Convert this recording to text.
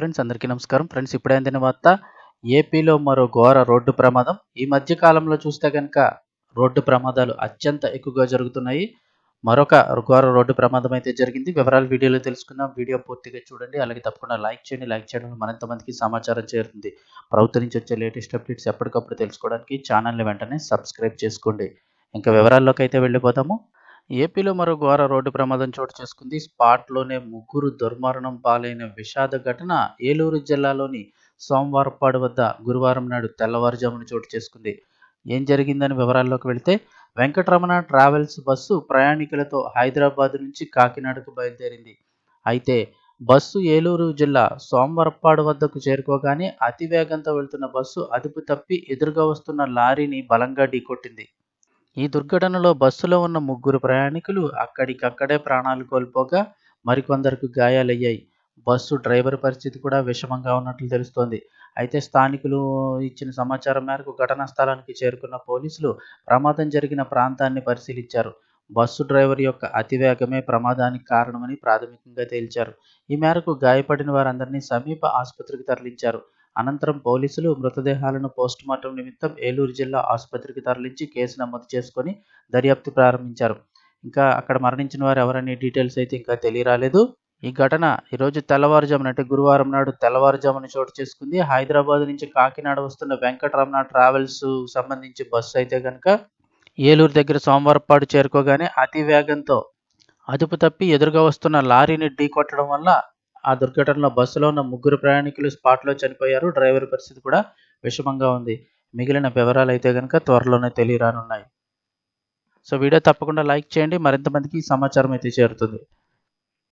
Friends అందరికీ నమస్కారం. Friends ఇప్పుడే అందిన వార్త ఏపీలో మరో ఘోర రోడ్డు ప్రమాదం. ఈ మధ్య కాలంలో చూస్తే కనుక రోడ్డు ప్రమాదాలు అత్యంత ఎక్కువగా జరుగుతున్నాయి. మరొక ఘోర రోడ్డు ప్రమాదం అయితే జరిగింది. వివరాలు వీడియోలో తెలుసుకుందాం. వీడియో పూర్తిగా చూడండి. అలాగే తప్పకుండా లైక్ చేయండి. లైక్ చేయడం మరింత మందికి సమాచారం చేరుతుంది. ప్రభుత్వం నుంచి వచ్చే లేటెస్ట్ అప్డేట్స్ ఎప్పటికప్పుడు తెలుసుకోవడానికి ఛానల్ని వెంటనే సబ్స్క్రైబ్ చేసుకోండి. ఇంకా వివరాల్లోకి అయితే వెళ్ళిపోతాము ఏపీలో మరో ఘోర రోడ్డు ప్రమాదం చోటు చేసుకుంది. స్పాట్లోనే ముగ్గురు దుర్మరణం పాలైన విషాద ఘటన ఏలూరు జిల్లాలోని సోమవారపాడు వద్ద గురువారం నాడు తెల్లవారుజామున చోటు చేసుకుంది. ఏం జరిగిందని వివరాల్లోకి వెళితే వెంకటరమణ ట్రావెల్స్ బస్సు ప్రయాణికులతో హైదరాబాద్ నుంచి కాకినాడకు బయలుదేరింది. అయితే బస్సు ఏలూరు జిల్లా సోమవరపాడు వద్దకు చేరుకోగానే అతి వేగంతో వెళ్తున్న బస్సు అదుపు తప్పి ఎదురుగా వస్తున్న లారీని బలంగా ఢీకొట్టింది. ఈ దుర్ఘటనలో బస్సులో ఉన్న ముగ్గురు ప్రయాణికులు అక్కడికక్కడే ప్రాణాలు కోల్పోగా మరికొందరికి గాయాలయ్యాయి. బస్సు డ్రైవర్ పరిస్థితి కూడా విషమంగా ఉన్నట్లు తెలుస్తోంది. అయితే స్థానికులు ఇచ్చిన సమాచారం మేరకు ఘటనా స్థలానికి చేరుకున్న పోలీసులు ప్రమాదం జరిగిన ప్రాంతాన్ని పరిశీలించారు. బస్సు డ్రైవర్ యొక్క అతివేగమే ప్రమాదానికి కారణమని ప్రాథమికంగా తేల్చారు. ఈ మేరకు గాయపడిన వారందరినీ సమీప ఆసుపత్రికి తరలించారు. అనంతరం పోలీసులు మృతదేహాలను పోస్టుమార్టం నిమిత్తం ఏలూరు జిల్లా ఆసుపత్రికి తరలించి కేసు నమోదు చేసుకొని దర్యాప్తు ప్రారంభించారు. ఇంకా అక్కడ మరణించిన వారు ఎవరనే డీటెయిల్స్ అయితే ఇంకా తెలియరాలేదు. ఈ ఘటన ఈరోజు తెల్లవారుజామున అంటే గురువారం నాడు తెల్లవారుజామున చోటు చేసుకుంది. హైదరాబాద్ నుంచి కాకినాడ వస్తున్న వెంకటరమణ ట్రావెల్స్ సంబంధించి బస్సు అయితే కనుక ఏలూరు దగ్గర సోమవారపాడు చేరుకోగానే అతి వేగంతో అదుపు తప్పి ఎదురుగా వస్తున్న లారీని ఢీకొట్టడం వల్ల ఆ దుర్ఘటనలో బస్సులో ఉన్న ముగ్గురు ప్రయాణికులు స్పాట్లో చనిపోయారు. డ్రైవర్ పరిస్థితి కూడా విషమంగా ఉంది. మిగిలిన వివరాలు అయితే కనుక త్వరలోనే తెలియరానున్నాయి. సో వీడియో తప్పకుండా లైక్ చేయండి. మరింత మందికి ఈ సమాచారం అయితే చేరుతుంది.